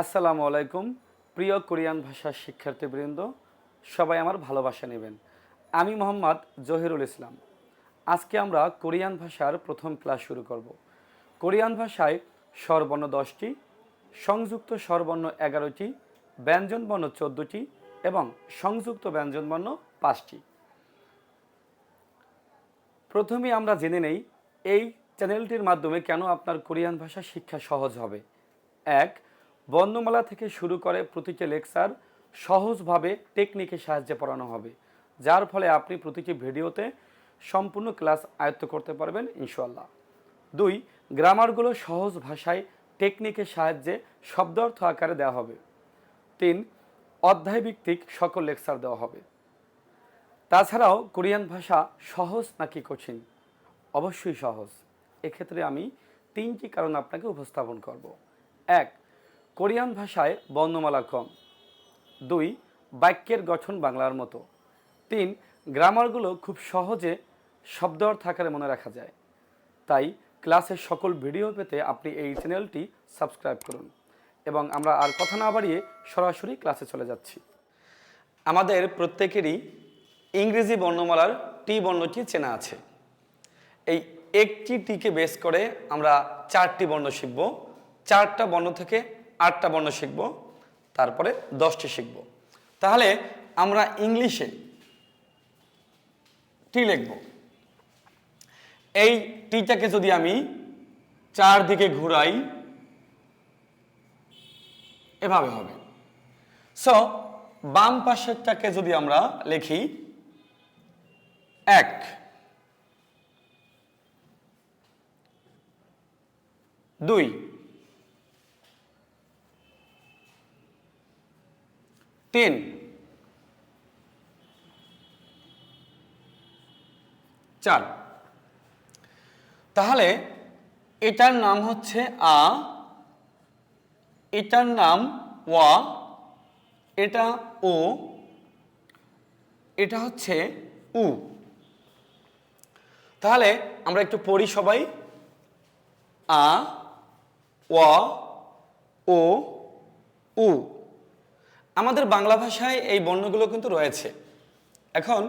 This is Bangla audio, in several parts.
আসসালামু আলাইকুম, প্রিয় কোরিয়ান ভাষার শিক্ষার্থীবৃন্দ, সবাই আমার ভালোবাসা নেবেন। আমি মোহাম্মদ জহিরুল ইসলাম। আজকে আমরা কোরিয়ান ভাষার প্রথম ক্লাস শুরু করব। কোরিয়ান ভাষায় স্বরবর্ণ দশটি, সংযুক্ত স্বরবর্ণ এগারোটি, ব্যঞ্জনবর্ণ চোদ্দোটি এবং সংযুক্ত ব্যঞ্জনবর্ণ পাঁচটি। প্রথমে আমরা জেনে নেই, এই চ্যানেলটির মাধ্যমে কেন আপনার কোরিয়ান ভাষা শিক্ষা সহজ হবে। এক বর্ণমালা থেকে শুরু করে প্রতিটি লেকচার সহজভাবে টেকনিকের সাহায্যে পড়ানো হবে। যার ফলে আপনি প্রতিটি ভিডিওতে সম্পূর্ণ ক্লাস আয়ত্ত করতে পারবেন ইনশাল্লাহ দুই, গ্রামারগুলো সহজ ভাষায় টেকনিকের সাহায্যে শব্দার্থ আকারে দেওয়া হবে। তিন অধ্যায়ভিত্তিক সকল লেকচার দেওয়া হবে। তাছাড়াও কোরিয়ান ভাষা সহজ নাকি কঠিন? অবশ্যই সহজ। এক্ষেত্রে আমি তিনটি কারণ আপনাকে উপস্থাপন করব। এক কোরিয়ান ভাষায় বর্ণমালা কম। দুই, বাক্যের গঠন বাংলার মতো। তিন, গ্রামারগুলো খুব সহজে শব্দ অর্থ আকারে মনে রাখা যায়। তাই ক্লাসের সকল ভিডিও পেতে আপনি এই চ্যানেলটি সাবস্ক্রাইব করুন। এবং আমরা আর কথা না বাড়িয়ে সরাসরি ক্লাসে চলে যাচ্ছি। আমাদের প্রত্যেকেরই ইংরেজি বর্ণমালার টি বর্ণটি চেনা আছে। এই একটি টিকে বেস করে আমরা চারটি বর্ণ শিখব। চারটা বর্ণ থেকে আটটা বর্ণ শিখব, তারপরে দশটি শিখব। তাহলে আমরা ইংলিশে টি লিখব। এই টিটাকে যদি আমি চারদিকে ঘুরাই, এভাবে হবে। সো বাম পাশেরটাকে যদি আমরা লিখি, এক। দুই। তিন। চার। তাহলে এটার নাম হচ্ছে আ, এটার নাম ওয়া, এটা ও, এটা হচ্ছে উ। তাহলে আমরা একটু পড়ি সবাই। আ, ওয়া, ও, উ। আমাদের বাংলা ভাষায় এই বর্ণগুলো কিন্তু রয়েছে। এখন,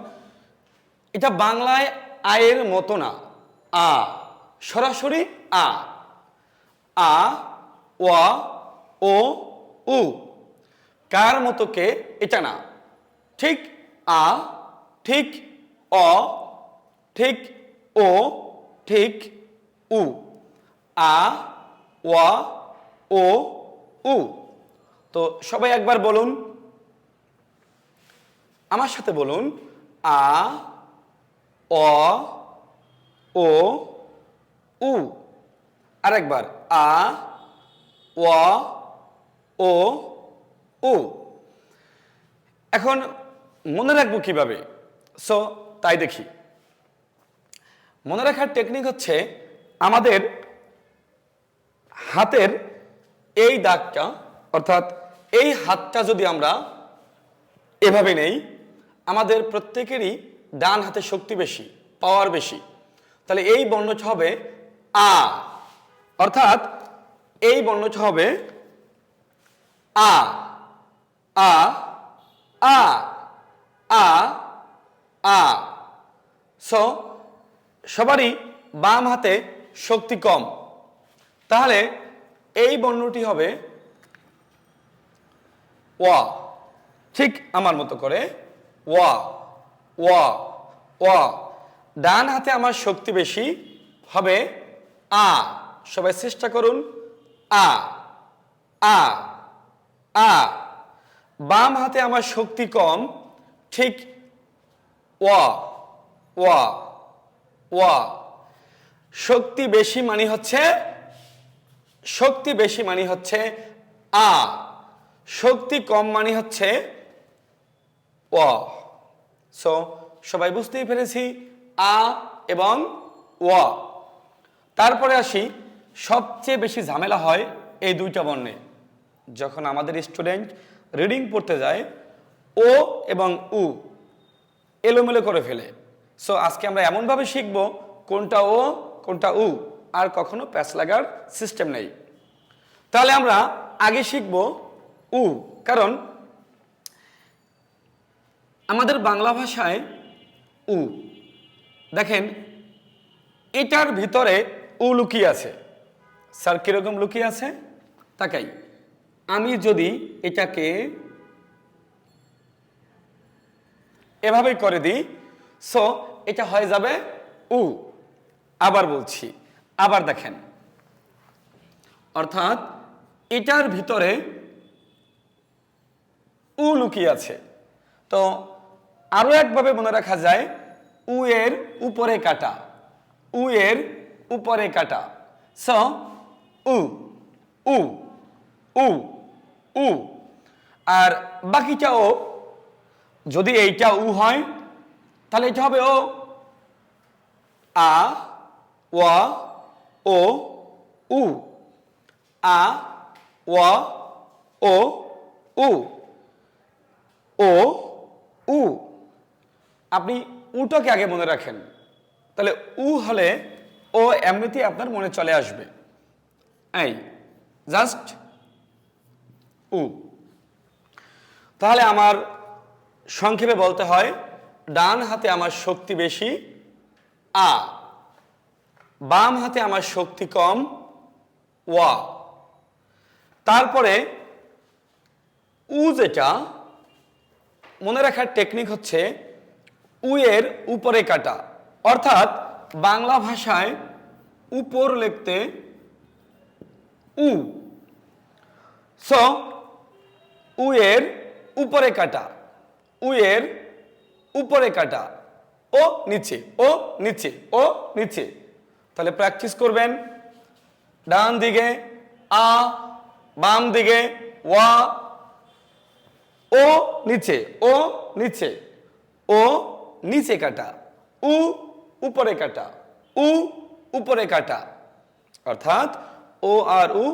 এটা বাংলায় আয়ের মতো না। আ, সরাসরি আ। আ, ওয়া, ও, উ। কার মতো কে, এটা না। ঠিক আ, ঠিক অ, ঠিক ও, ঠিক উ। আ ও, উ। তো সবাই একবার বলুন। আমার সাথে বলুন, আ, অ, ও, উ। আরেকবার, আ ওয়া ও, উ। এখন মনে রাখব কীভাবে? সো তাই দেখি। মনে রাখার টেকনিক হচ্ছে আমাদের হাতের এই দাগটা অর্থাৎ এই হাতটা যদি আমরা এভাবে নেই, আমাদের প্রত্যেকেরই ডান হাতে শক্তি বেশি পাওয়ার বেশি। তাহলে এই বর্ণটা হবে আ। অর্থাৎ এই বর্ণটা হবে আ। আ। আ। আ। আ। সো সবারই বাম হাতে শক্তি কম। তাহলে এই বর্ণটি হবে ওয়া। ঠিক আমার মতো করে। ওয়া ওয়া ওয়া। ডান হাতে আমার শক্তি বেশি হবে আ। সবাই চেষ্টা করুন। আ আ আ। বাম হাতে আমার শক্তি কম। ঠিক ওয়া ওয়া ওয়া। শক্তি বেশি মানে হচ্ছে, শক্তি বেশি মানে হচ্ছে আ। শক্তি কম মানে হচ্ছে ওয়া সো সবাই বুঝতেই পেরেছি, আ এবং ও তারপরে আসি, সবচেয়ে বেশি ঝামেলা হয় এই দুইটা বর্ণে। যখন আমাদের স্টুডেন্ট রিডিং পড়তে যায়, ও এবং উ এলোমেলো করে ফেলে। সো আজকে আমরা এমনভাবে শিখব কোনটা ও, কোনটা উ, আর কখনো প্যাচ লাগার সিস্টেম নেই। তাহলে আমরা আগে শিখব উ, কারণ আমাদের বাংলা ভাষায় উ। দেখেন, এটার ভিতরে উ লুকিয়ে আছে। স্যার কীরকম লুকিয়ে আছে? তাকাই। আমি যদি এটাকে এভাবেই করে দিই, সো এটা হয়ে যাবে উ। আবার বলছি, আবার দেখেন। অর্থাৎ এটার ভিতরে উ লুকিয়ে আছে। তো আরও একভাবে মনে রাখা যায়, উ এর উপরে কাটা, উ এর উপরে কাটা। স উ উ উ উ। আর বাকিটা ও, যদি এইটা উ হয়, তাহলে এটা হবে ও। আ, ওয়া, ও, উ। আ, ওয়া, ও, উ। ও, উ। আপনি উটাকে আগে মনে রাখেন। তাহলে উ হলে ও এমনিতেই আপনার মনে চলে আসবে। এই, জাস্ট উ। তাহলে আমার সংক্ষেপে বলতে হয়, ডান হাতে আমার শক্তি বেশি, আ। বাম হাতে আমার শক্তি কম, ওয়া। তারপরে উ যেটা মনে রাখার টেকনিক হচ্ছে উ এর উপরে কাটা। অর্থাৎ বাংলা ভাষায় উপর লিখতে উ। সো উ এর উপরে কাটা। উ এর উপরে কাটা। ও নিচে ও নিচে ও নিচে। তাহলে প্র্যাকটিস করবেন। ডান দিকে, আ, বাম দিকে, ওয়া ও নিচে ও নিচে ও নিচে কাটা, উ উপরে কাটা, উ উপরে কাটা। অর্থাৎ ও আর উ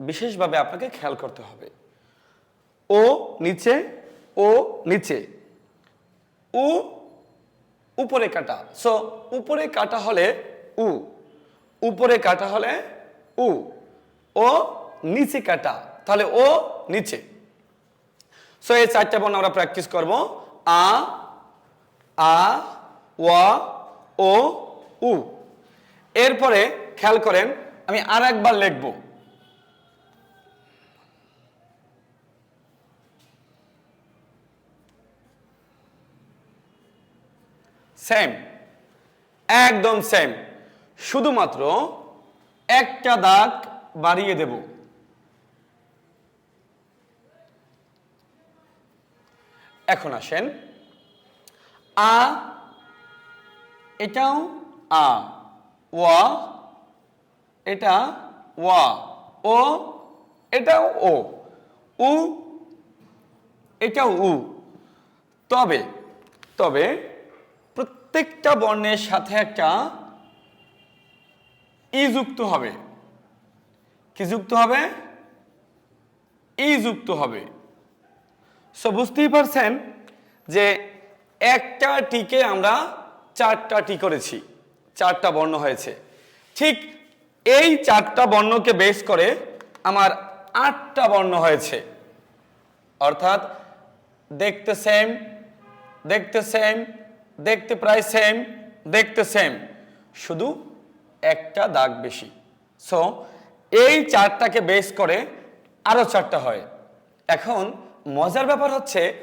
বিশেষভাবে আপনাকে খেয়াল করতে হবে। ও নিচে ও নিচে, উ উপরে কাটা। সো উপরে কাটা হলে উ, উপরে কাটা হলে উ, ও নিচে কাটা। তাহলে ও নিচে। সো এই চারটা বর্ণ আমরা প্র্যাকটিস করব। আ আ ওয়া ও, উ। এরপরে খেয়াল করেন, আমি আর একবার লিখব। সেম একদম সেম শুধুমাত্র একটা দাগ বাড়িয়ে দেব। এখন আসেন। আ, এটাও আ। ওয়া, এটা ওয়া। ও, এটাও ও। উ, এটাও উ। তবে তবে প্রত্যেকটা বর্ণের সাথে একটা ই যুক্ত হবে। কি যুক্ত হবে? ই যুক্ত হবে। সো বুঝতেই পারছেন যে একটা টিকে আমরা চারটা টি করেছি, চারটা বর্ণ হয়েছে। ঠিক এই চারটা বর্ণকে বেস করে আমার আটটা বর্ণ হয়েছে। অর্থাৎ দেখতে সেম দেখতে সেম দেখতে প্রায় সেম দেখতে সেম শুধু একটা দাগ বেশি। সো এই চারটাকে বেস করে আরও চারটা হয়। এখন মজার ব্যাপার হচ্ছে,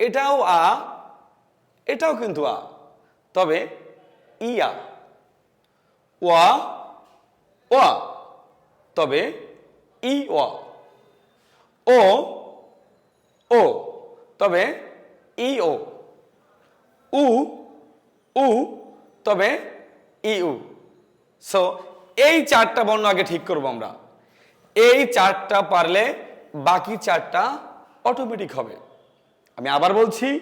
এটাও আ, এটাও কিন্তু আ। তবে, ইয়া। ওয়া ওয়া। তবে, ই, ওয়া। ও ও। তবে, ই, ও। উ উ। তবে, ই, উ। সো এই চারটা বর্ণ আগে ঠিক করব আমরা। এই চারটা পারলে বাকি চারটা অটোমেটিক হবে। আমি আবার বলছি,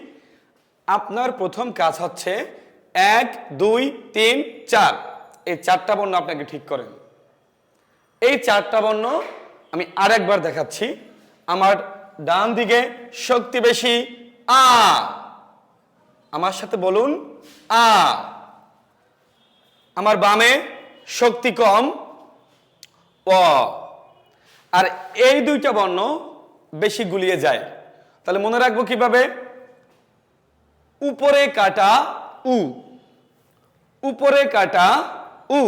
আপনার প্রথম কাজ হচ্ছে এক, দুই, তিন, চার। এই চারটা বর্ণ আপনাকে ঠিক করেন। এই চারটা বর্ণ আমি আরেকবার দেখাচ্ছি। আমার ডান দিকে শক্তি বেশি, আ। আমার সাথে বলুন, আ। আমার বামে শক্তি কম, অ। আর এই দুইটা বর্ণ বেশি গুলিয়ে যায়। তাহলে মনে রাখব কীভাবে? উপরে কাটা উ। উপরে কাটা উ।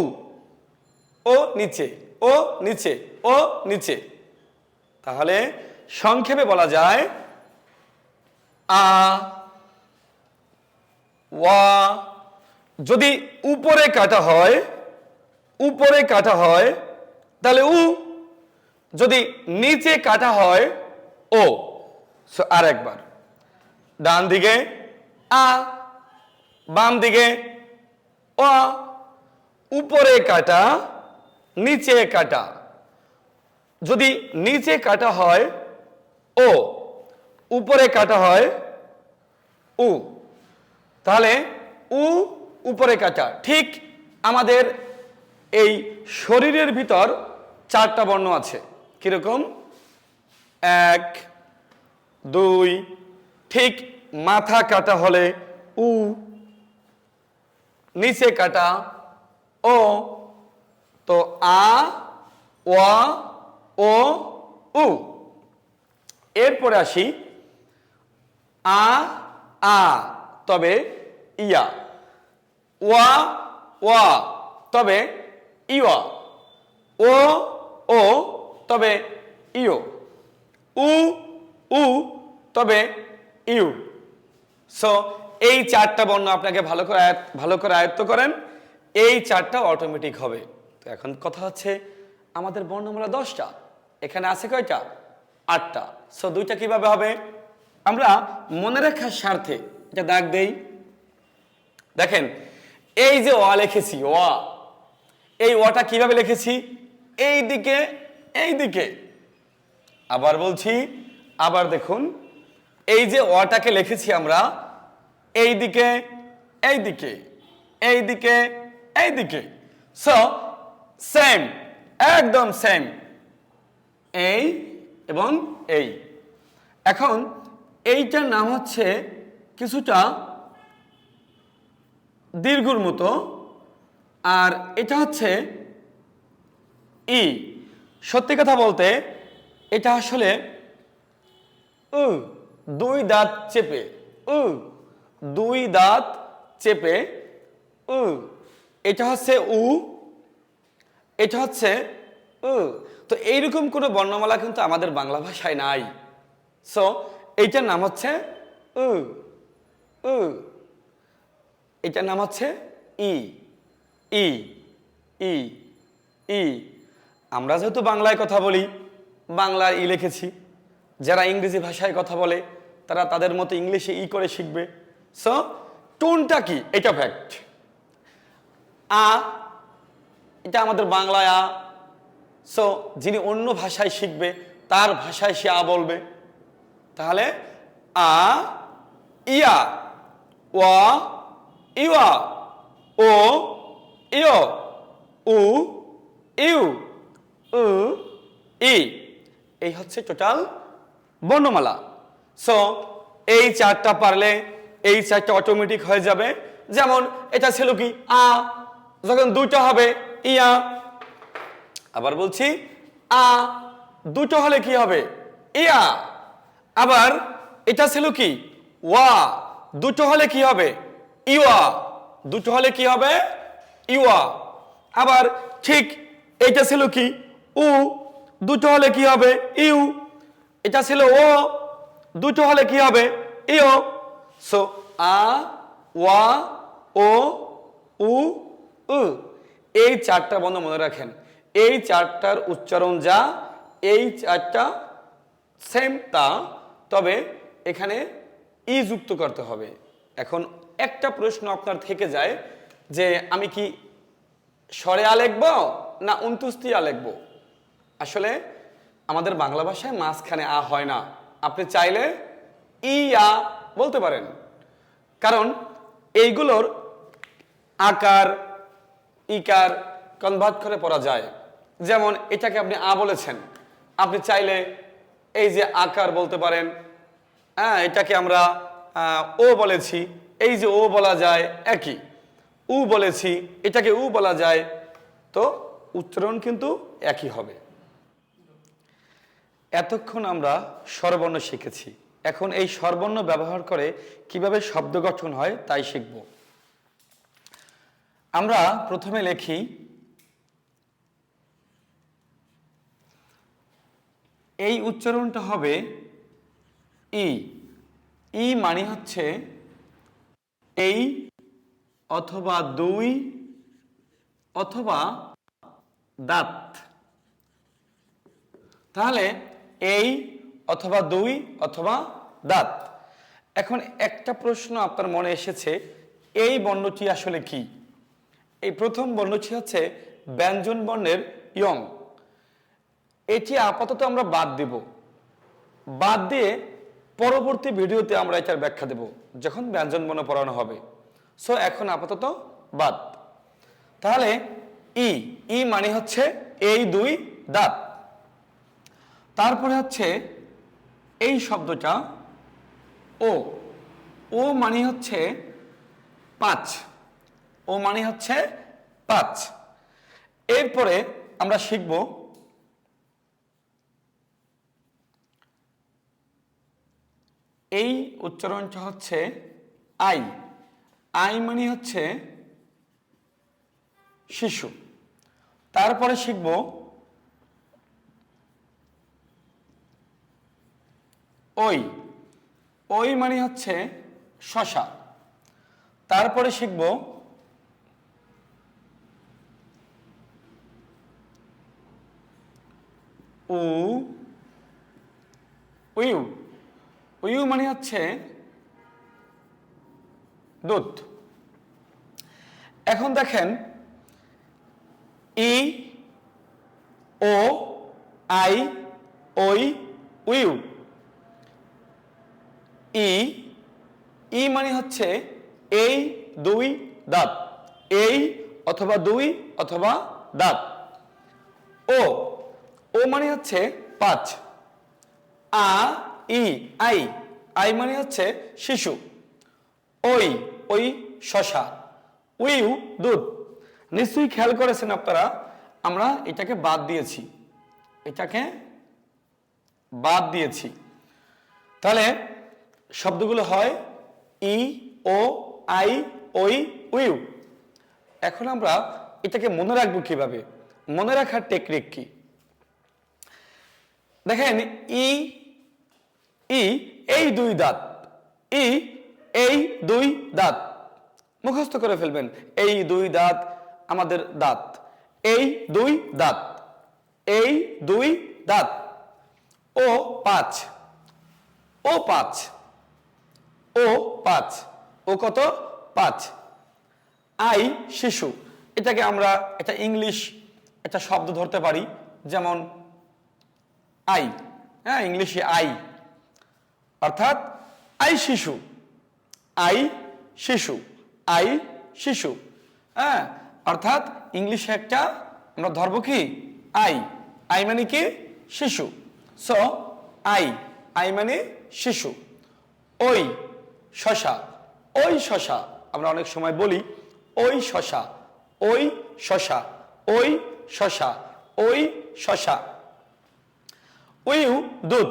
ও নিচে ও নিচে ও নিচে। তাহলে সংক্ষেপে বলা যায়, আ, ওয়া। যদি উপরে কাটা হয়, উপরে কাটা হয়, তাহলে উ। যদি নিচে কাটা হয় ও। সো আর একবার ডান দিকে, আ। বাম দিকে, অ। উপরে কাটা, নিচে কাটা। যদি নিচে কাটা হয়, ও। উপরে কাটা হয়, উ। তাহলে উ উপরে কাটা। ঠিক আমাদের এই শরীরের ভিতর চারটা বর্ণ আছে। কীরকম? এক, দুই, ঠিক মাথা কাটা হলে উ, নিচে কাটা ও, তো আ, ওয়া, ও, উ। এরপরে আসি, আ আ, তবে ইয়া। ওয়া ওয়া, তবে ইয়া ও ও, তবে ইও। উ উ, তবে ইউ। সো এই চারটা বর্ণ আপনাকে ভালো করে আয়াত, ভালো করে আয়ত্ত করেন, এই চারটা অটোমেটিক হবে। তো এখন কথা হচ্ছে, আমাদের বর্ণমালা দশটা, এখানে আছে কয়টা? আটটা। সো দুইটা কীভাবে হবে? আমরা মনে রাখার স্বার্থে, এটা দাগ দেই। দেখেন, এই যে ওয়া লিখেছি, ওয়া, এই ওয়াটা কীভাবে লিখেছি? এই দিকে এই দিকে। আবার বলছি, আবার দেখুন। এই যে অটাকে লিখেছি আমরা এই দিকে এই দিকে এই দিকে এই দিকে সো সেম একদম সেম এই এবং এই। এখন এইটার নাম হচ্ছে কিছুটা দীর্ঘর মতো, আর এটা হচ্ছে ই সত্যি কথা বলতে এটা আসলে, উ, দুই দাঁত চেপে, উ, দুই দাঁত চেপে, উ, এটা হচ্ছে উ, এটা হচ্ছে উ। তো এইরকম কোনো বর্ণমালা কিন্তু আমাদের বাংলা ভাষায় নাই। সো এইটার নাম হচ্ছে উ উ। এটার নাম হচ্ছে ই ই ই ই। আমরা যেহেতু বাংলায় কথা বলি বাংলার ই লিখেছি। যারা ইংরেজি ভাষায় কথা বলে, তারা তাদের মতো ইংলিশে ই করে শিখবে। সো টোনটা কি? এটা ফ্যাক্ট আ, এটা আমাদের বাংলায় আ। সো যিনি অন্য ভাষায় শিখবে, তার ভাষায় সে আ বলবে। তাহলে, আ, ইয়া ওয়া ইয়া ও ইয় উ, ইউ, উ, ই। এই হচ্ছে টোটাল বর্ণমালা। সো এই চারটা পারলে এই চারটা অটোমেটিক হয়ে যাবে। যেমন, এটা ছিল কি? আ, যখন দুইটা হবে, ইয়া। আবার বলছি, আ, দুটো হলে কি হবে? ইয়া। আবার এটা ছিল কি? ওয়া। দুটো হলে কি হবে? ইওয়া। দুটো হলে কি হবে? ইওয়া। আবার ঠিক এটা ছিল কি? উ। দুটো হলে কি হবে? ইউ। এটা ছিল ও। দুটো হলে কি হবে? ইও। সো, আ, ওয়া, ও, উ উ। এই চারটা বন্ধ মনে রাখেন। এই চারটার উচ্চারণ যা, এই চারটা সেম তা। তবে এখানে ই যুক্ত করতে হবে। এখন একটা প্রশ্ন আপনার থেকে যায় যে আমি কি স্বরে আ লিখব না উনতুস্তি লিখব? আসলে আমাদের বাংলা ভাষায় মাঝখানে আ হয় না। আপনি চাইলে ই, আ বলতে পারেন। কারণ এইগুলোর আকার, ইকার কনভার্ট করে পড়া যায়। যেমন এটাকে আপনি আ বলেছেন। আপনি চাইলে এই যে আকার বলতে পারেন। হ্যাঁ এটাকে আমরা ও বলেছি। এই যে ও বলা যায় একই। উ বলেছি, এটাকে উ বলা যায়। তো উচ্চারণ কিন্তু একই হবে। এতক্ষণ আমরা স্বরবর্ণ শিখেছি। এখন এই স্বরবর্ণ ব্যবহার করে কীভাবে শব্দ গঠন হয় তাই শিখব। আমরা প্রথমে লিখি, এই উচ্চারণটা হবে ই। ই মানে হচ্ছে এই অথবা দুই অথবা দাঁত। তাহলে এই অথবা দুই অথবা দাঁত। এখন একটা প্রশ্ন আপনার মনে এসেছে, এই বর্ণটি আসলে কি? এই প্রথম বর্ণটি হচ্ছে ব্যঞ্জন বর্ণের ইয়ং। এটি আপাতত আমরা বাদ দেব। বাদ দিয়ে পরবর্তী ভিডিওতে আমরা এটার ব্যাখ্যা দেব, যখন ব্যঞ্জন বর্ণ পড়ানো হবে। সো এখন আপাতত বাদ। তাহলে ই ই মানে হচ্ছে এই দুই দাঁত। তারপরে হচ্ছে এই শব্দটা ও। ও মানে হচ্ছে পাঁচ। ও মানে হচ্ছে পাঁচ। এরপরে আমরা শিখব এই উচ্চারণটা হচ্ছে আই। আই মানে হচ্ছে শিশু। তারপরে শিখব ওই ওই মানে হচ্ছে শশা। তারপরে শিখব উ উইউ উইউ মানে হচ্ছে দুধ। এখন দেখেন, ই, ও, আই, ওই উইউ ই ই মানে হচ্ছে এই দুই দাঁত। এই অথবা দুই অথবা দাঁত। ও ও মানে হচ্ছে পাঁচ। আ, ই, আই আই মানে হচ্ছে শিশু। ওই ওই শশা। উইউ, দুধ। নিশ্চয়ই খেয়াল করেছেন আপনারা, আমরা এটাকে বাদ দিয়েছি। এটাকে বাদ দিয়েছি। তাহলে শব্দগুলো হয় ই, ও, আই, ওই, উইউ। এখন আমরা এটাকে মনে রাখব কীভাবে? মনে রাখার টেকনিক কি? দেখেন, ই ই, এই দুই দাঁত। ই, এই দুই দাঁত। মুখস্থ করে ফেলবেন। এই দুই দাঁত আমাদের দাঁত। এই দুই দাঁত। এই দুই দাঁত। ও পাঁচ। ও পাঁচ। ও পাঁচ। ও কত? পাঁচ। আই শিশু। এটাকে আমরা এটা ইংলিশ একটা শব্দ ধরতে পারি, যেমন আই। হ্যাঁ ইংলিশে আই। অর্থাৎ আই শিশু। আই শিশু। আই শিশু। হ্যাঁ অর্থাৎ ইংলিশে একটা আমরা ধরব কি? আই। আই মানে কি? শিশু। So I. আই মানে শিশু। ওই শশা, ওই শশা, আমরা অনেক সময় বলি, ওই শশা ওই শশা ওই শশা ওই শশা। উইউ দুধ।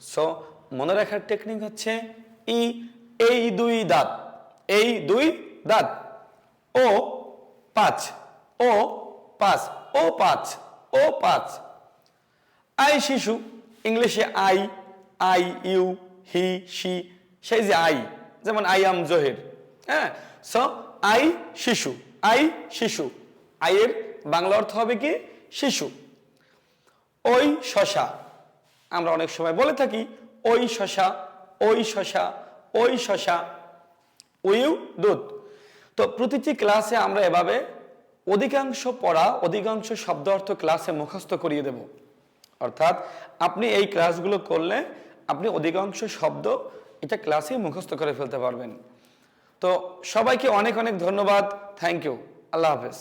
সো মনে রাখার টেকনিক হচ্ছে ই, এই দুই দাঁত, এই দুই দাঁত। ও পাঁচ ও পাঁচ ও পাঁচ ও পাঁচ। আই শিশু, ইংলিশে I I, you, he, she সেই যে আই, যেমন আই আম জহির হ্যাঁ? সো আই শিশু আই শিশু। আইয়ের বাংলা অর্থ হবে কি? শিশু। ওই শশা, আমরা অনেক সময় বলে থাকি, ওই শশা ওই শশা ওই শশা, উইউ দুধ। তো প্রতিটি ক্লাসে আমরা এভাবে অধিকাংশ পড়া, অধিকাংশ শব্দ অর্থ ক্লাসে মুখস্থ করিয়ে দেব। অর্থাৎ আপনি এই ক্লাসগুলো করলে আপনি অধিকাংশ শব্দ এটা ক্লাসেই মুখস্থ করে ফেলতে পারবেন। তো সবাইকে অনেক অনেক ধন্যবাদ। থ্যাংক ইউ আল্লাহ হাফেজ।